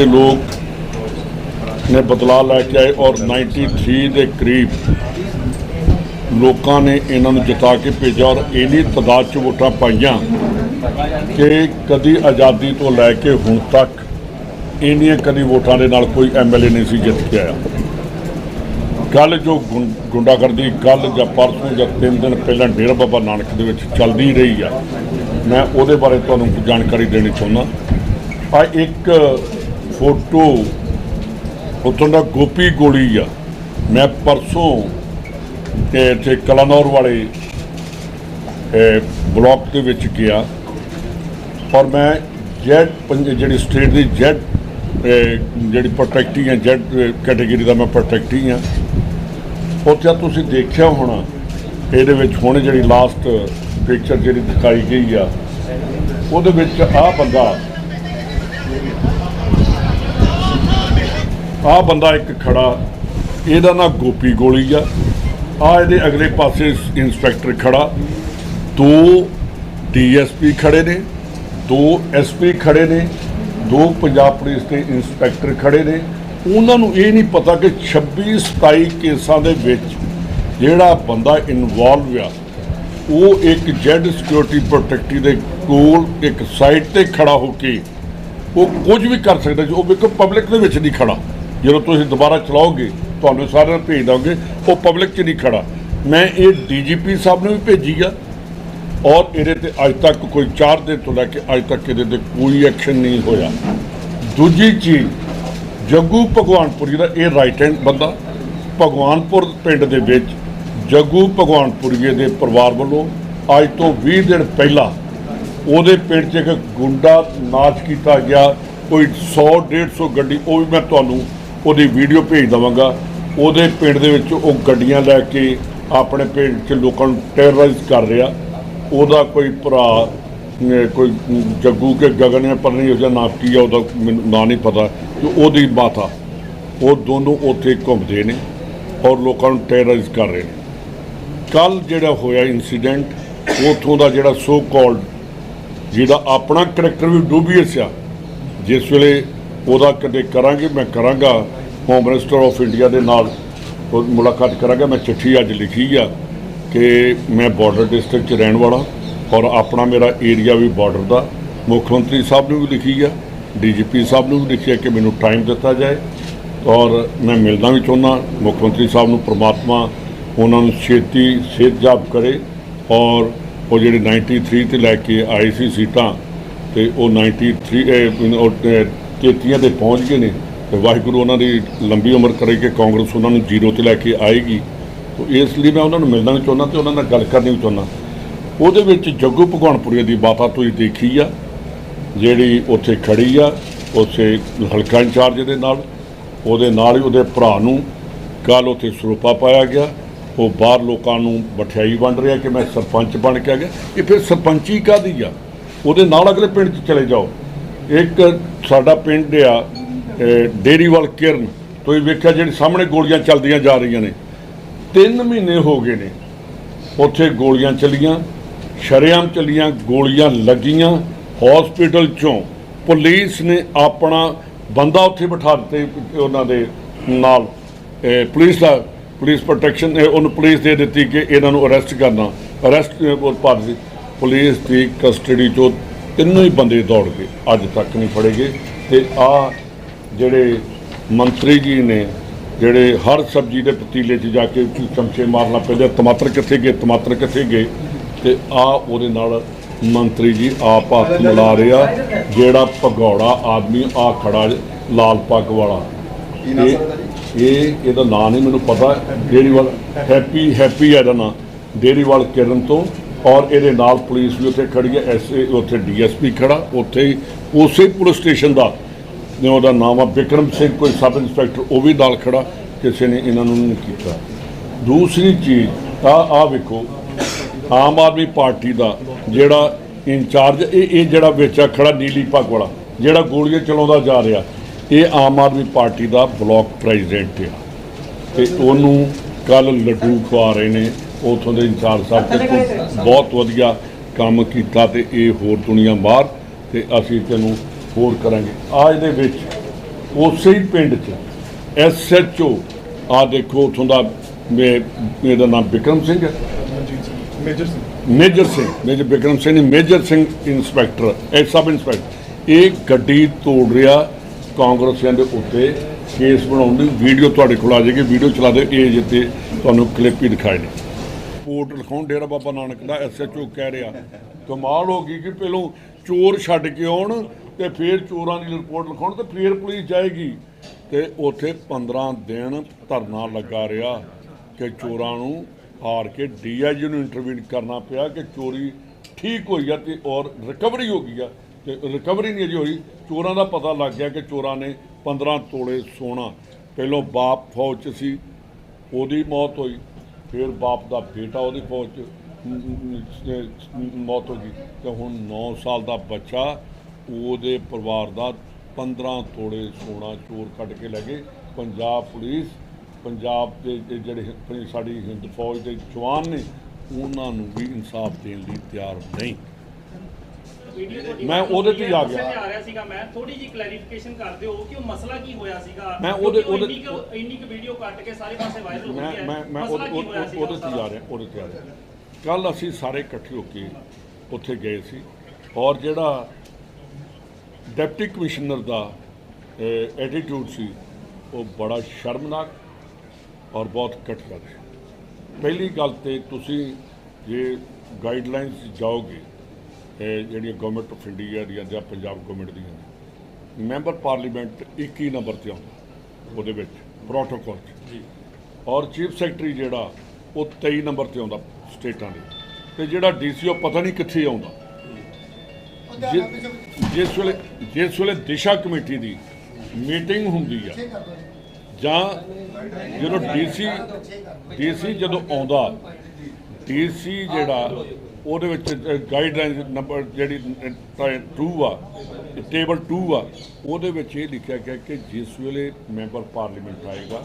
ਦੇ ਲੋਕ ਨੇ ਬਦਲਾਅ ਲੈ ਕੇ ਆਏ ਔਰ 93 ਦੇ ਕਰੀਬ ਲੋਕਾਂ ਨੇ ਇਹਨਾਂ ਨੂੰ ਜਿਤਾ ਕੇ ਭੇਜਿਆ ਔਰ ਇੰਨੀ ਤਾਦਾਦ 'ਚ ਵੋਟਾਂ ਪਾਈਆਂ ਕਿ ਕਦੀ ਆਜ਼ਾਦੀ ਤੋਂ ਲੈ ਕੇ ਹੁਣ ਤੱਕ ਇੰਨੀਆਂ ਕਦੀ ਵੋਟਾਂ ਦੇ ਨਾਲ ਕੋਈ ਐਮਐਲਏ ਨਹੀਂ ਸੀ ਜਿੱਤ ਕੇ ਆਇਆ। ਕੱਲ ਜੋ ਗੁੰ- ਗੁੰਡਾਗਰਦੀ ਕੱਲ ਜਾਂ ਪਰਸੋਂ ਜਾਂ ਤਿੰਨ ਦਿਨ ਪਹਿਲਾਂ ਡੇਰਾ ਬਾਬਾ ਨਾਨਕ ਦੇ ਵਿੱਚ ਚੱਲਦੀ ਰਹੀ ਆ, ਮੈਂ ਉਹਦੇ ਬਾਰੇ ਤੁਹਾਨੂੰ ਜਾਣਕਾਰੀ ਦੇਣੀ ਚਾਹੁੰਦਾ। ਆ ਇੱਕ ਫੋਟੋ। ਉੱਥੋਂ ਦਾ ਗੋਪੀ ਗੋਲੀ ਆ। ਮੈਂ ਪਰਸੋਂ ਤੇ ਇੱਥੇ ਕਲਾਨੌਰ ਵਾਲੇ ਇਹ, ਬਲਾਕ ਦੇ ਵਿੱਚ ਗਿਆ। ਔਰ ਮੈਂ ਜੈਡ ਪੰਜ ਜਿਹੜੀ ਸਟੇਟ ਦੀ ਜੈਡ ਜਿਹੜੀ ਪ੍ਰੋਟੈਕਟੀ ਹੈ ਜੈਡ ਕੈਟਾਗਰੀ ਦਾ ਮੈਂ ਪ੍ਰੋਟੈਕਟੀ ਹਾਂ ਉੱਥੇ ਤੁਸੀਂ ਦੇਖਿਆ ਹੋਣਾ ਇਹਦੇ ਵਿੱਚ ਹੁਣ ਜਿਹੜੀ ਲਾਸਟ ਪਿਕਚਰ ਜਿਹੜੀ ਦਿਖਾਈ ਗਈ ਆ ਉਹਦੇ ਵਿੱਚ ਆਹ ਬੰਦਾ ਆਹ ਬੰਦਾ ਇੱਕ ਖੜਾ, ਇਹਦਾ ਨਾਂ ਗੋਪੀ ਗੋਲੀ ਆ। ਆ ਇਹਦੇ ਅਗਲੇ ਪਾਸੇ ਇੰਸਪੈਕਟਰ ਖੜਾ। ਦੋ ਡੀਐਸਪੀ ਖੜੇ ਨੇ, ਦੋ ਐਸਪੀ ਖੜੇ ਨੇ, ਦੋ ਪੰਜਾਬ ਪੁਲਿਸ ਦੇ ਇੰਸਪੈਕਟਰ ਖੜੇ ਨੇ। ਉਹਨਾਂ ਨੂੰ ਇਹ ਨਹੀਂ ਪਤਾ ਕਿ 26 27 ਕੇਸਾਂ ਦੇ ਵਿੱਚ ਜਿਹੜਾ ਬੰਦਾ ਇਨਵੋਲਵ ਆ, ਉਹ ਇੱਕ ਜੈਡ ਸਿਕਿਉਰਿਟੀ ਪ੍ਰੋਟੈਕਟੀ ਦੇ ਕੋਲ ਇੱਕ ਸਾਈਡ ਤੇ ਖੜਾ ਹੋ ਕੇ ਉਹ ਕੁਝ ਵੀ ਕਰ ਸਕਦਾ ਜੀ ਉਹ ਬਿਲਕੁਲ ਪਬਲਿਕ ਦੇ ਵਿੱਚ ਨਹੀਂ ਖੜਾ। ਜਦੋਂ ਤੁਸੀਂ ਦੁਬਾਰਾ ਚਲਾਓਗੇ, ਤੁਹਾਨੂੰ ਸਾਰਿਆਂ ਨੂੰ ਭੇਜ ਦਾਂਗੇ, ਉਹ ਪਬਲਿਕ 'ਚ ਨਹੀਂ ਖੜਾ। ਮੈਂ ਇਹ ਡੀਜੀਪੀ ਸਾਹਿਬ ਨੂੰ ਵੀ ਭੇਜੀ ਆ। ਔਰ ਇਹਦੇ ਤੇ ਅੱਜ ਤੱਕ ਕੋਈ 4 ਦਿਨ ਤੋਂ ਲੈ ਕੇ ਅੱਜ ਤੱਕ ਇਹਦੇ ਤੇ ਕੋਈ ਐਕਸ਼ਨ ਨਹੀਂ ਹੋਇਆ। ਦੂਜੀ ਚੀਜ਼, ਜੱਗੂ ਭਗਵਾਨਪੁਰੀ ਦਾ ਇਹ ਰਾਈਟ ਹੈਂਡ ਬੰਦਾ, ਭਗਵਾਨਪੁਰ ਪਿੰਡ ਦੇ ਵਿੱਚ ਜੱਗੂ ਭਗਵਾਨਪੁਰੀਏ ਦੇ ਪਰਿਵਾਰ ਵੱਲੋਂ ਅੱਜ ਤੋਂ 20 ਦਿਨ ਪਹਿਲਾਂ ਉਹਦੇ ਪਿੰਡ 'ਚ ਇੱਕ ਗੁੰਡਾ ਨਾਚ ਕੀਤਾ ਗਿਆ। ਕੋਈ 100 150 ਗੱਡੀ, ਉਹ ਵੀ ਮੈਂ ਤੁਹਾਨੂੰ ਉਹਦੀ ਵੀਡੀਓ ਭੇਜ ਦਵਾਂਗਾ। ਉਹਦੇ ਪਿੰਡ ਦੇ ਵਿੱਚ ਉਹ ਗੱਡੀਆਂ ਲੈ ਕੇ ਆਪਣੇ ਪਿੰਡ 'ਚ ਲੋਕਾਂ ਨੂੰ ਟੈਰਰਾਈਜ਼ ਕਰ ਰਿਹਾ। ਉਹਦਾ ਕੋਈ ਭਰਾ ਕੋਈ ਜੱਗੂ ਕੇ ਗਗਨ ਹੈ ਪਰ ਨਹੀਂ ਉਹਦਾ ਨਾਮ ਕੀ ਆ, ਉਹਦਾ ਮੈਨੂੰ ਨਾਂ ਨਹੀਂ ਪਤਾ। ਕਿ ਉਹਦੀ ਮਾਤਾ, ਉਹ ਦੋਨੋਂ ਉੱਥੇ ਘੁੰਮਦੇ ਨੇ ਔਰ ਲੋਕਾਂ ਨੂੰ ਟੈਰਰਾਈਜ਼ ਕਰ ਰਹੇ ਨੇ। ਕੱਲ ਜਿਹੜਾ ਹੋਇਆ ਇਨਸੀਡੈਂਟ ਉਥੋਂ ਦਾ ਜਿਹੜਾ ਸੋ ਕਾਲਡ ਜਿਹਦਾ ਆਪਣਾ ਕਰੈਕਟਰ ਵੀ ਡੂਬੀਅਸ ਆ ਜਿਸ ਵੇਲੇ ਉਹਦਾ ਕਦੇ ਕਰਾਂਗੇ ਮੈਂ ਕਰਾਂਗਾ। ਹੋਮ ਮਿਨਿਸਟਰ ਆਫ ਇੰਡੀਆ ਦੇ ਨਾਲ ਮੁਲਾਕਾਤ ਕਰਾਂਗਾ। ਮੈਂ ਚਿੱਠੀ ਅੱਜ ਲਿਖੀ ਆ ਕਿ ਮੈਂ ਬਾਰਡਰ ਡਿਸਟ੍ਰਿਕਟ 'ਚ ਰਹਿਣ ਵਾਲਾ ਔਰ ਆਪਣਾ ਮੇਰਾ ਏਰੀਆ ਵੀ ਬਾਰਡਰ ਦਾ। ਮੁੱਖ ਮੰਤਰੀ ਸਾਹਿਬ ਨੂੰ ਵੀ ਲਿਖੀ ਆ ਡੀਜੀਪੀ ਸਾਹਿਬ ਨੂੰ ਵੀ ਲਿਖਿਆ ਕਿ ਮੈਨੂੰ ਟਾਈਮ ਦਿੱਤਾ ਜਾਏ। ਔਰ ਮੈਂ ਮਿਲਣਾ ਵੀ ਚਾਹੁੰਦਾ ਮੁੱਖ ਮੰਤਰੀ ਸਾਹਿਬ ਨੂੰ ਪ੍ਰਮਾਤਮਾ ਉਹਨਾਂ ਨੂੰ ਛੇਤੀ ਸਿਹਤਯਾਬ ਕਰੇ ਔਰ ਉਹ ਜਿਹੜੇ 93 ਤੇ ਲੈ ਕੇ ਆਏ ਸੀ ਸੀਟਾਂ ਤੇ ਉਹ 93 ਇਹ, ਉਹ, ਅਹ, 33 ਤੇ ਪਹੁੰਚ ਗਏ ਨੇ ਤੇ ਵਾਹਿਗੁਰੂ ਉਹਨਾਂ ਦੀ ਲੰਬੀ ਉਮਰ ਕਰੇ ਕਿ ਕਾਂਗਰਸ ਉਹਨਾਂ ਨੂੰ ਜ਼ੀਰੋ ਤੇ ਲੈ ਕੇ ਆਏਗੀ। ਤੋ ਇਸ ਲਈ ਮੈਂ ਉਹਨਾਂ ਨੂੰ ਮਿਲਣਾ ਵੀ ਚਾਹੁੰਦਾ ਤੇ ਉਹਨਾਂ ਨਾਲ ਗੱਲ ਕਰਨੀ ਵੀ ਚਾਹੁੰਦਾ। ਉਹਦੇ ਵਿੱਚ ਜੱਗੂ ਭਗਵਾਨਪੁਰੀਆ ਦੀ ਬਾਤਾਂ ਤੁਸੀਂ ਦੇਖੀ ਆ ਜਿਹੜੀ ਉੱਥੇ ਖੜੀ ਆ ਉੱਥੇ ਹਲਕਾ ਇੰਚਾਰਜ ਦੇ ਨਾਲ ਉਹਦੇ ਨਾਲ ਹੀ ਉਹਦੇ ਭਰਾ ਨੂੰ ਕੱਲ ਉੱਥੇ ਸਰੂਪਾ ਪਾਇਆ ਗਿਆ। ਉਹ ਬਾਹਰ ਲੋਕਾਂ ਨੂੰ ਮਠਿਆਈ ਵੰਡ ਰਿਹਾ ਕਿ ਮੈਂ ਸਰਪੰਚ ਬਣ ਕੇ ਆ ਗਿਆ। ਇਹ ਫਿਰ ਸਰਪੰਚੀ ਕਾਦੀ ਆ? ਉਹਦੇ ਨਾਲ ਅਗਲੇ ਪਿੰਡ 'ਚ ਚਲੇ ਜਾਓ। ਇੱਕ ਸਾਡਾ ਪਿੰਡ ਆ ਅਹ, ਡੇਰੀਵਾਲ ਕਿਰਨ ਤੁਸੀਂ ਵੇਖਿਆ ਜਿਹੜੀ ਸਾਹਮਣੇ ਗੋਲੀਆਂ ਚੱਲਦੀਆਂ ਜਾ ਰਹੀਆਂ ਨੇ। 3 ਮਹੀਨੇ ਹੋ ਗਏ ਨੇ ਉੱਥੇ ਗੋਲੀਆਂ ਚੱਲੀਆਂ ਸ਼ਰੇਆਮ ਚੱਲੀਆਂ ਗੋਲੀਆਂ ਲੱਗੀਆਂ ਹਸਪੀਟਲ ਚੋਂ ਪੁਲਿਸ ਨੇ ਆਪਣਾ ਬੰਦਾ ਉੱਥੇ ਬਿਠਾ ਦਿੱਤੇ ਉਹਨਾਂ ਦੇ ਨਾਲ। ਪੁਲਿਸ ਦਾ ਪੁਲਿਸ ਪ੍ਰੋਟੈਕਸ਼ਨ ਉਹਨੂੰ ਪੁਲਿਸ ਦੇ ਦਿੱਤੀ ਕਿ ਇਹਨਾਂ ਨੂੰ ਅਰੈਸਟ ਕਰਨਾ ਅਰੈਸਟ ਉਹ ਪੁਲਿਸ ਦੀ ਕਸਟਡੀ ਚੋਂ ਤਿੰਨੋਂ ਹੀ ਬੰਦੇ ਦੌੜ ਗਏ ਅੱਜ ਤੱਕ ਨਹੀਂ ਫੜੇ ਗਏ। ਤੇ ਆ ਜਿਹੜੇ ਮੰਤਰੀ ਜੀ ਨੇ ਜਿਹੜੇ ਹਰ ਸਬਜ਼ੀ ਦੇ ਪਤੀਲੇ 'ਚ ਜਾ ਕੇ ਚਮਚੇ ਮਾਰਨਾ ਪੈਂਦੇ ਟਮਾਟਰ ਕਿੱਥੇ ਗਏ ਟਮਾਟਰ ਕਿੱਥੇ ਗਏ? ਤੇ ਆ ਉਹਦੇ ਨਾਲ ਮੰਤਰੀ ਜੀ ਆਪ ਹੱਥ ਮਿਲਾ ਰਿਹਾ ਜਿਹੜਾ ਭਗੌੜਾ ਆਦਮੀ ਆ ਖੜਾ ਲਾਲ ਪੱਗ ਵਾਲਾ। ਇਹ ਇਹ ਇਹਦਾ ਨਾਂ ਨਹੀਂ ਮੈਨੂੰ ਪਤਾ ਡੇਰੀਵਾਲ ਹੈਪੀ ਹੈਪੀ ਹੈ ਇਹਦਾ ਨਾਂ। ਡੇਰੀਵਾਲ ਕਿਰਨ ਤੋਂ ਔਰ ਇਹਦੇ ਨਾਲ ਪੁਲਿਸ ਵੀ ਉੱਥੇ ਖੜੀ ਹੈ ਐਸਏ ਉੱਥੇ ਡੀਐਸਪੀ ਖੜਾ, ਉੱਥੇ ਹੀ ਉਸੇ ਪੁਲਿਸ ਸਟੇਸ਼ਨ ਦਾ, ਨੇ ਉਹਦਾ ਨਾਮ ਆ ਵਿਕਰਮ ਸਿੰਘ, ਕੋਈ ਸਬ ਇੰਸਪੈਕਟਰ, ਉਹ ਵੀ ਨਾਲ ਖੜਾ, ਕਿਸੇ ਨੇ ਇਹਨਾਂ ਨੂੰ ਨਹੀਂ ਕੀਤਾ। ਦੂਸਰੀ ਚੀਜ਼ ਆ ਆ ਵੇਖੋ, ਆਮ ਆਦਮੀ ਪਾਰਟੀ ਦਾ ਜਿਹੜਾ ਇੰਚਾਰਜ, ਇਹ ਇਹ ਜਿਹੜਾ ਵਿੱਚ ਆ ਖੜਾ ਨੀਲੀ ਪੱਗ ਵਾਲਾ, ਜਿਹੜਾ ਗੋਲੀਆਂ ਚਲਾਉਂਦਾ ਜਾ ਰਿਹਾ, ਇਹ ਆਮ ਆਦਮੀ ਪਾਰਟੀ ਦਾ ਬਲਾਕ ਪ੍ਰੈਜ਼ੀਡੈਂਟ ਆ। ਤੇ ਉਹਨੂੰ ਕੱਲ ਲੱਡੂ ਖਵਾ ਰਹੇ ਨੇ ਉਥੋਂ ਦੇ ਇੰਚਾਰਜ ਸਾਹਿਬ ਤੇ ਬਹੁਤ ਵਧੀਆ ਕੰਮ ਕੀਤਾ ਤੇ ਇਹ ਹੋਰ ਦੁਨੀਆ ਬਾਹਰ ਤੇ ਅਸੀਂ ਤੈਨੂੰ ਹੋਰ ਕਰਾਂਗੇ। ਆ ਇਹਦੇ ਵਿੱਚ ਉਸੇ ਹੀ ਪਿੰਡ 'ਚ ਐਸਐਚਓ ਆ ਦੇਖੋ ਉਥੋਂ ਦਾ ਮੇ- ਇਹਦਾ ਨਾਮ ਵਿਕਰਮ ਸਿੰਘ ਹੈ। Major Singh. Major Singh Major Vikram Singh ਨਹੀਂ, ਮੇਜਰ ਸਿੰਘ ਇੰਸਪੈਕਟਰ ਇਹ ਸਬ ਇੰਸਪੈਕਟਰ ਇਹ ਗੱਡੀ ਤੋੜ ਰਿਹਾ ਕਾਂਗਰਸੀਆਂ ਦੇ ਉੱਤੇ ਕੇਸ ਬਣਾਉਣ ਦੀ ਵੀਡੀਓ ਤੁਹਾਡੇ ਕੋਲ ਆ ਜਾਏਗੀ ਵੀਡੀਓ ਚਲਾ ਦਿਓ ਇਹ ਜਿੱਤੇ ਤੁਹਾਨੂੰ ਕਲਿੱਪ ਹੀ ਦਿਖਾਏ ਨੇ। ਰਿਪੋਰਟ ਲਿਖਾਉਣ, ਡੇਰਾ ਬਾਬਾ ਨਾਨਕ ਦਾ ਐਸਐਚਓ ਕਹਿ ਰਿਹਾ। ਕਮਾਲ ਹੋ ਗਈ ਕਿ ਪਹਿਲੋਂ ਚੋਰ ਛੱਡ ਕੇ ਆਉਣ ਤੇ ਫਿਰ ਚੋਰਾਂ ਦੀ ਰਿਪੋਰਟ ਲਿਖਾਉਣ ਤੇ ਫਿਰ ਪੁਲਿਸ ਜਾਏਗੀ। ਤੇ ਉੱਥੇ 15 ਦਿਨ ਧਰਨਾ ਲੱਗਾ ਰਿਹਾ ਕਿ ਚੋਰਾਂ ਨੂੰ ਹਾਰ ਕੇ ਡੀਆਈਜੀ ਨੂੰ ਇੰਟਰਵਿਊ ਕਰਨਾ ਪਿਆ ਕਿ ਚੋਰੀ ਠੀਕ ਹੋਈ ਆ ਤੇ ਔਰ ਰਿਕਵਰੀ ਹੋ ਗਈ ਆ। ਤੇ ਰਿਕਵਰੀ ਨਹੀਂ ਅਜੇ ਹੋਈ, ਚੋਰਾਂ ਦਾ ਪਤਾ ਲੱਗ ਗਿਆ ਕਿ ਚੋਰਾਂ ਨੇ 15 ਤੋਲੇ ਸੋਨਾ। ਪਹਿਲੋਂ ਬਾਪ ਫੌਜ 'ਚ ਸੀ, ਉਹਦੀ ਮੌਤ ਹੋਈ। ਫਿਰ ਬਾਪ ਦਾ ਬੇਟਾ ਉਹਦੀ ਫੌਜ 'ਚ ਮੌਤ ਹੋ ਗਈ। ਤੇ ਹੁਣ 9 ਸਾਲ ਦਾ ਬੱਚਾ, ਉਹਦੇ ਪਰਿਵਾਰ ਦਾ 15 ਤੋੜੇ ਸੋਨਾ ਚੋਰ ਕੱਢ ਕੇ ਲੈ ਗਏ। ਪੰਜਾਬ ਪੁਲਿਸ, ਪੰਜਾਬ ਦੇ ਜਿਹੜੇ ਸਾਡੀ ਹਿੰਦ ਫੌਜ ਦੇ ਜਵਾਨ ਨੇ, ਉਹਨਾਂ ਨੂੰ ਵੀ ਇਨਸਾਫ ਦੇਣ ਲਈ ਤਿਆਰ ਨਹੀਂ। ਮੈਂ ਉਹਦੇ ਤੇ ਹੀ ਆ ਗਿਆ। ਮਸਲੇ ਤੇ ਆ ਰਿਹਾ ਸੀਗਾ ਮੈਂ। ਥੋੜੀ ਜੀ ਕਲੈਰੀਫਿਕੇਸ਼ਨ ਕਰ ਦਿਓ ਕਿ ਉਹ ਮਸਲਾ ਕੀ ਹੋਇਆ ਸੀਗਾ? ਮੈਂ ਉਹਦੇ- ਕਿਉਂਕਿ ਉਹ ਉਹਦੇ- ਇੰਨੀ ਕੁ- ਇੰਨੀ ਕੁ ਵੀਡੀਓ ਕੱਟ ਕੇ ਸਾਰੇ ਪਾਸੇ ਵਾਇਰਲ ਹੋ ਮੈਂ ਗਈ ਹੈ। ਮੈਂ ਮੈਂ ਮਸਲਾ ਉਹਦੇ ਕੀ ਹੋਇਆ ਉਹਦੇ- ਸੀਗਾ ਉਹਦੇ ਤੇ ਹੀ ਆ ਰਿਹਾ ਉਹਦੇ ਤੇ ਆ ਰਿਹਾ। ਕੱਲ ਅਸੀਂ ਸਾਰੇ ਇਕੱਠੇ ਹੋ ਕੇ ਉੱਥੇ ਗਏ ਸੀ ਔਰ ਜਿਹੜਾ ਡਿਪਟੀ ਕਮਿਸ਼ਨਰ ਦਾ ਐਟੀਟਿਊਡ ਸੀ ਉਹ ਬੜਾ ਸ਼ਰਮਨਾਕ ਔਰ ਬਹੁਤ ਘਟੀਆ ਸੀ। ਪਹਿਲੀ ਗੱਲ ਤੇ ਤੁਸੀਂ ਜੇ ਗਾਈਡਲਾਈਨਸ ਜਾਓਗੇ ਇਹ ਜਿਹੜੀਆਂ ਗਵਰਨਮੈਂਟ ਆਫ ਇੰਡੀਆ ਦੀਆਂ ਜਾਂ ਪੰਜਾਬ ਗਵਰਨਮੈਂਟ ਦੀਆਂ ਮੈਂਬਰ ਪਾਰਲੀਮੈਂਟ 21 ਨੰਬਰ ਤੇ ਆਉਂਦਾ ਉਹਦੇ ਵਿੱਚ ਪ੍ਰੋਟੋਕਾਲ 'ਚ। ਜੀ। ਔਰ ਚੀਫ ਸੈਕਟਰੀ ਜਿਹੜਾ ਉਹ 23 ਨੰਬਰ ਤੇ ਆਉਂਦਾ ਸਟੇਟਾਂ ਦੇ। ਤੇ ਜਿਹੜਾ ਡੀਸੀਓ ਪਤਾ ਨਹੀਂ ਕਿੱਥੇ ਆਉਂਦਾ। ਜਿਸ ਵੇਲੇ ਜਿਸ ਵੇਲੇ ਦਿਸ਼ਾ ਕਮੇਟੀ ਦੀ ਮੀਟਿੰਗ ਹੁੰਦੀ ਆ ਜਾਂ। ਜਦੋਂ ਡੀਸੀ ਡੀਸੀ ਜਦੋਂ ਆਉਂਦਾ ਡੀਸੀ ਜਿਹੜਾ ਉਹਦੇ ਵਿੱਚ ਗਾਈਡਲਾਈਨ ਨੰਬਰ ਜਿਹੜੀ ਟੂ ਆ ਟੇਬਲ 2 ਆ, ਉਹਦੇ ਵਿੱਚ ਇਹ ਲਿਖਿਆ ਗਿਆ ਕਿ ਜਿਸ ਵੇਲੇ ਮੈਂਬਰ ਪਾਰਲੀਮੈਂਟ ਆਏਗਾ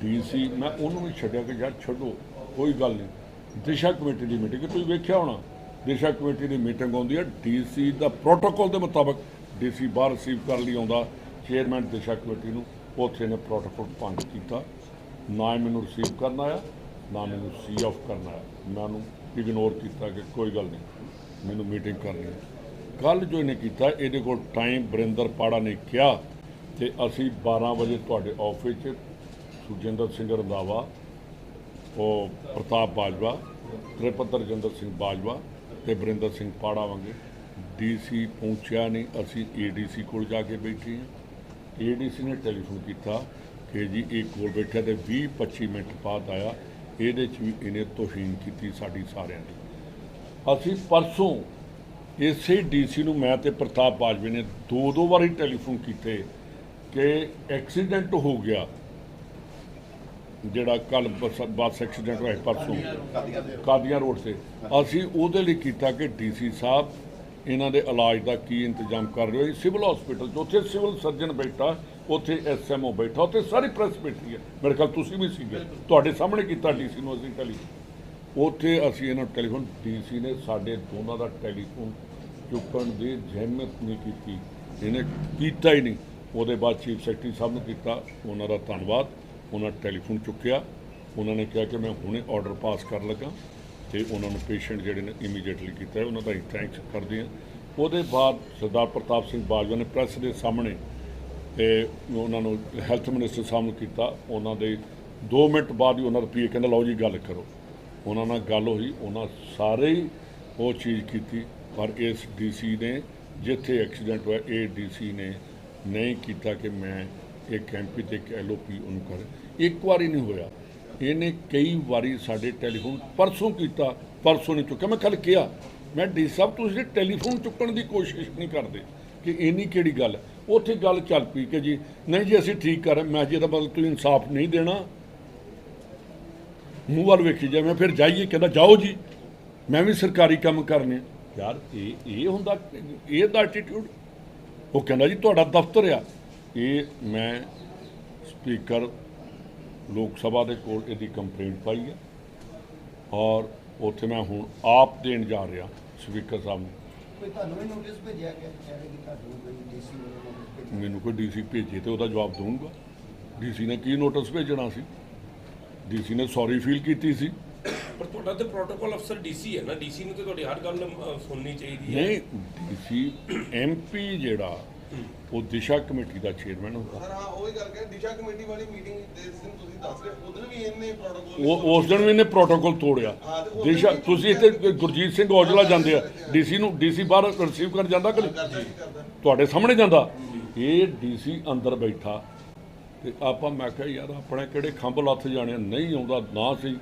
ਡੀਸੀ ਮੈਂ ਉਹਨੂੰ ਵੀ ਛੱਡਿਆ ਕਿ ਯਾਰ ਛੱਡੋ, ਕੋਈ ਗੱਲ ਨਹੀਂ। ਦਿਸ਼ਾ ਕਮੇਟੀ ਦੀ ਮੀਟਿੰਗ ਤੁਸੀਂ ਵੇਖਿਆ ਹੋਣਾ, ਦਿਸ਼ਾ ਕਮੇਟੀ ਦੀ ਮੀਟਿੰਗ ਆਉਂਦੀ ਹੈ ਡੀਸੀ ਦਾ ਪ੍ਰੋਟੋਕੋਲ ਦੇ ਮੁਤਾਬਕ ਡੀਸੀ ਬਾਹਰ ਰਿਸੀਵ ਕਰਨ ਲਈ ਆਉਂਦਾ ਚੇਅਰਮੈਨ ਦਿਸ਼ਾ ਕਮੇਟੀ ਨੂੰ, ਉੱਥੇ ਨੇ ਪ੍ਰੋਟੋਕੋਲ ਭੰਗ ਕੀਤਾ, ਨਾ ਹੀ ਮੈਨੂੰ ਰਿਸੀਵ ਕਰਨਾ ਆਇਆ। ਨਾ ਮੈਨੂੰ ਸੀ ਆਫ ਕਰਨਾ ਆਇਆ ਮੈਂ ਉਹਨੂੰ ਇਗਨੋਰ ਕੀਤਾ ਕਿ ਕੋਈ ਗੱਲ ਨਹੀਂ, ਮੈਨੂੰ ਮੀਟਿੰਗ ਕਰਨੀ ਹੈ। ਕੱਲ ਜੋ ਇਹਨੇ ਕੀਤਾ, ਇਹਦੇ ਕੋਲ ਟਾਈਮ ਬਰਿੰਦਰ ਪਾੜਾ ਨੇ ਕਿਹਾ ਤੇ ਅਸੀਂ 12 ਵਜੇ ਤੁਹਾਡੇ ਆਫਿਸ 'ਚ ਸੁਜਿੰਦਰ ਸਿੰਘ ਰੰਧਾਵਾ, ਉਹ ਪ੍ਰਤਾਪ ਬਾਜਵਾ, ਤ੍ਰਿਪਤ ਰਜਿੰਦਰ ਸਿੰਘ ਬਾਜਵਾ ਤੇ ਬਰਿੰਦਰ ਸਿੰਘ ਪਾੜਾ ਵਾਂਗੇ ਡੀਸੀ ਪਹੁੰਚਿਆ ਨਹੀਂ। ਅਸੀਂ ਏਡੀਸੀ ਕੋਲ ਜਾ ਕੇ ਬੈਠੇ ਹਾਂ। ਏਡੀਸੀ ਨੇ ਟੈਲੀਫੋਨ ਕੀਤਾ ਕਿ ਜੀ ਇਹ ਕੋਲ ਬੈਠਿਆ ਤੇ 20 25 ਮਿੰਟ ਬਾਅਦ ਆਇਆ। ਇਹਦੇ ਚ ਵੀ ਇਹਨੇ ਤੋਹੀਨ ਕੀਤੀ ਸਾਡੀ ਸਾਰਿਆਂ ਦੀ। ਅਸੀਂ ਪਰਸੋਂ ਇਸੇ ਡੀਸੀ ਨੂੰ ਮੈਂ ਤੇ ਪ੍ਰਤਾਪ ਬਾਜਵੇ ਨੇ ਦੋ ਦੋ ਵਾਰੀ ਟੈਲੀਫੋਨ ਕੀਤੇ ਕਿ ਐਕਸੀਡੈਂਟ ਹੋ ਗਿਆ। ਜਿਹੜਾ ਕੱਲ ਬੱਸ ਐਕਸੀਡੈਂਟ ਹੋਇਆ ਪਰਸੋਂ। ਕਾਦੀਆਂ ਰੋਡ ਤੇ। ਅਸੀਂ ਉਹਦੇ ਲਈ ਕੀਤਾ ਕਿ ਡੀਸੀ ਸਾਹਿਬ, ਇਹਨਾਂ ਦੇ ਇਲਾਜ ਦਾ ਕੀ ਇੰਤਜ਼ਾਮ ਕਰ ਰਹੇ ਹੋ? ਸਿਵਲ ਹਸਪੀਟਲ 'ਚ, ਉੱਥੇ ਸਿਵਲ ਸਰਜਨ ਬੈਠਾ। ਉੱਥੇ ਐਸਐਮਓ ਬੈਠਾ, ਉੱਥੇ ਸਾਰੀ ਪ੍ਰੈਸ ਬੈਠੀ ਹੈ। ਮੇਰੇ ਖਿਆਲ ਤੁਸੀਂ ਵੀ ਸੀਗੇ। ਤੁਹਾਡੇ ਸਾਹਮਣੇ ਕੀਤਾ ਡੀਸੀ ਨੂੰ ਅਸੀਂ ਟੈਲੀਫੋਨ ਉੱਥੇ ਅਸੀਂ ਇਹਨਾਂ ਨੂੰ ਟੈਲੀਫੋਨ ਡੀਸੀ ਨੇ ਸਾਡੇ ਦੋਨਾਂ ਦਾ ਟੈਲੀਫੋਨ ਚੁੱਕਣ ਦੀ ਜ਼ਹਿਮਤ ਨਹੀਂ ਕੀਤੀ। ਇਹਨੇ ਕੀਤਾ ਹੀ ਨਹੀਂ। ਉਹਦੇ ਬਾਅਦ ਚੀਫ ਸੈਕਟਰੀ ਸਾਹਿਬ ਨੂੰ ਕੀਤਾ। ਉਹਨਾਂ ਦਾ ਧੰਨਵਾਦ। ਉਹਨਾਂ ਟੈਲੀਫੋਨ ਚੁੱਕਿਆ। ਉਹਨਾਂ ਨੇ ਕਿਹਾ ਕਿ ਮੈਂ ਹੁਣੇ ਆਰਡਰ ਪਾਸ ਕਰ ਲੱਗਾ। ਤੇ ਉਹਨਾਂ ਨੂੰ ਪੇਸ਼ੈਂਟ ਜਿਹੜੇ ਨੇ ਇਮੀਡੀਏਟਲੀ ਕੀਤਾ। ਉਹਨਾਂ ਦਾ ਹੀ ਥੈਂਕਸ ਕਰਦੇ ਹਾਂ। ਉਹਦੇ ਬਾਅਦ ਸਰਦਾਰ ਪ੍ਰਤਾਪ ਸਿੰਘ ਬਾਜਵਾ ਨੇ ਪ੍ਰੈਸ ਦੇ ਸਾਹਮਣੇ ਤੇ ਉਹਨਾਂ ਨੂੰ ਹੈਲਥ ਮਿਨਿਸਟਰ ਸਾਹਿਬ ਨੂੰ ਕੀਤਾ, ਉਹਨਾਂ ਦੇ 2 ਮਿੰਟ ਬਾਅਦ ਹੀ ਉਹਨਾਂ ਦਾ ਪੀਏ ਕਹਿੰਦਾ, ਲਓ ਜੀ ਗੱਲ ਕਰੋ। ਉਹਨਾਂ ਨਾਲ ਗੱਲ ਹੋਈ, ਉਹਨਾਂ ਸਾਰੇ ਹੀ ਉਹ ਚੀਜ਼ ਕੀਤੀ, ਪਰ ਇਸ ਡੀਸੀ ਨੇ ਜਿੱਥੇ ਐਕਸੀਡੈਂਟ ਹੋਇਆ, ਇਹ ਡੀਸੀ ਨੇ ਨਹੀਂ ਕੀਤਾ ਕਿ ਮੈਂ ਇੱਕ ਐਮਪੀ ਤੇ ਇੱਕ ਐਲਓਪੀ ਉਹਨੂੰ ਕਰ। ਇੱਕ ਵਾਰੀ ਨਹੀਂ ਹੋਇਆ। ਇਹਨੇ ਕਈ ਵਾਰੀ ਸਾਡੇ ਟੈਲੀਫੋਨ ਪਰਸੋਂ ਕੀਤਾ, ਪਰਸੋਂ ਨਹੀਂ ਚੁੱਕਿਆ। ਮੈਂ ਕੱਲ ਕਿਹਾ, ਮੈਂ ਡੀ ਸਾਹਿਬ, ਤੁਸੀਂ ਟੈਲੀਫੋਨ ਚੁੱਕਣ ਦੀ ਕੋਸ਼ਿਸ਼ ਨਹੀਂ ਕਰਦੇ ਕਿ ਇੰਨੀ ਕਿਹੜੀ ਗੱਲ ਉੱਥੇ ਗੱਲ ਚੱਲ ਪਈ ਕਿ ਜੀ, ਨਹੀਂ ਜੀ, ਅਸੀਂ ਠੀਕ ਕਰ ਮੈਂ ਜੀ ਇਹਦਾ ਮਤਲਬ ਤੁਸੀਂ ਇਨਸਾਫ ਨਹੀਂ ਦੇਣਾ। ਮੂੰਹ ਵੱਲ ਵੇਖੀ ਜਾ ਮੈਂ ਫਿਰ ਜਾਈਏ, ਕਹਿੰਦਾ, ਜਾਓ ਜੀ। ਮੈਂ ਵੀ ਸਰਕਾਰੀ ਕੰਮ ਕਰਨੇ ਯਾਰ, ਇਹ ਇਹ ਹੁੰਦਾ, ਇਹ ਦਾ ਐਟੀਟਿਊਡ ਉਹ ਕਹਿੰਦਾ ਜੀ, ਤੁਹਾਡਾ ਦਫ਼ਤਰ ਆ। ਇਹ ਮੈਂ ਸਪੀਕਰ ਲੋਕ ਸਭਾ ਦੇ ਕੋਲ ਇਹਦੀ ਕੰਪਲੇਂਟ ਪਾਈ ਹੈ ਔਰ ਉੱਥੇ ਮੈਂ ਹੁਣ ਆਪ ਦੇਣ ਜਾ ਰਿਹਾ ਸਪੀਕਰ ਸਾਹਿਬ ਨੂੰ। ਕੋਈ ਤੁਹਾਨੂੰ ਵੀ ਨੋਟਿਸ ਭੇਜਿਆ ਗਿਆ ਕਹਿ ਰਹੇ ਕਿ ਤੁਹਾਨੂੰ ਕੋਈ ਡੀਸੀ ਵੱਲੋਂ ਨੋਟਿਸ ਭੇਜਿਆ ਮੈਨੂੰ ਕੋਈ ਡੀਸੀ ਭੇਜੇ ਤੇ ਉਹਦਾ ਜਵਾਬ ਦਊਂਗਾ। ਡੀਸੀ ਨੇ ਕੀ ਨੋਟਿਸ ਭੇਜਣਾ ਸੀ? ਡੀਸੀ ਨੇ ਸੌਰੀ ਫੀਲ ਕੀਤੀ ਸੀ। ਪਰ ਤੁਹਾਡਾ ਤੇ ਪ੍ਰੋਟੋਕਾਲ ਅਫਸਰ ਡੀਸੀ ਹੈ ਨਾ? ਡੀਸੀ ਨੂੰ ਤੇ ਤੁਹਾਡੀ ਹਰ ਗੱਲ ਸੁਣਨੀ ਚਾਹੀਦੀ ਹੈ। ਨਹੀਂ ਡੀਸੀ ਐਮਪੀ ਜਿਹੜਾ ਉਹ ਦਿਸ਼ਾ ਕਮੇਟੀ ਦਾ ਚੇਅਰਮੈਨ ਹੁੰਦਾ। ਸਰ ਹਾਂ ਉਹੀ ਗੱਲ ਕਰ ਦਿਸ਼ਾ ਕਮੇਟੀ ਵਾਲੀ ਮੀਟਿੰਗ ਦੇ ਦਿਨ ਤੁਸੀਂ ਦੱਸ ਰਹੇ ਉਦੋਂ ਵੀ ਇਹਨੇ ਪ੍ਰੋਟੋਕੋਲ ਉਹ ਉਸ ਦਿਨ ਵੀ ਇਹਨੇ ਪ੍ਰੋਟੋਕਾਲ ਤੋੜਿਆ। ਹਾਂ, ਦਿਸ਼ਾ ਤੁਸੀਂ ਇੱਥੇ ਗੁਰਜੀਤ ਸਿੰਘ ਔਜਲਾ ਜਾਂਦੇ ਆ। ਡੀਸੀ ਨੂੰ ਡੀਸੀ ਬਾਹਰ ਰਿਸੀਵ ਕਰ ਜਾਂਦਾ ਕਿ ਨਹੀਂ? ਤੁਹਾਡੇ ਸਾਹਮਣੇ ਜਾਂਦਾ। ਇਹ ਡੀਸੀ ਅੰਦਰ ਬੈਠਾ। ਤੇ ਆਪਾਂ ਮੈਂ ਕਿਹਾ ਯਾਰ ਆਪਣੇ ਕਿਹੜੇ ਖੰਭ ਲੱਥ ਜਾਣੇ ਆ, ਨਹੀਂ ਆਉਂਦਾ ਨਾ ਸੀ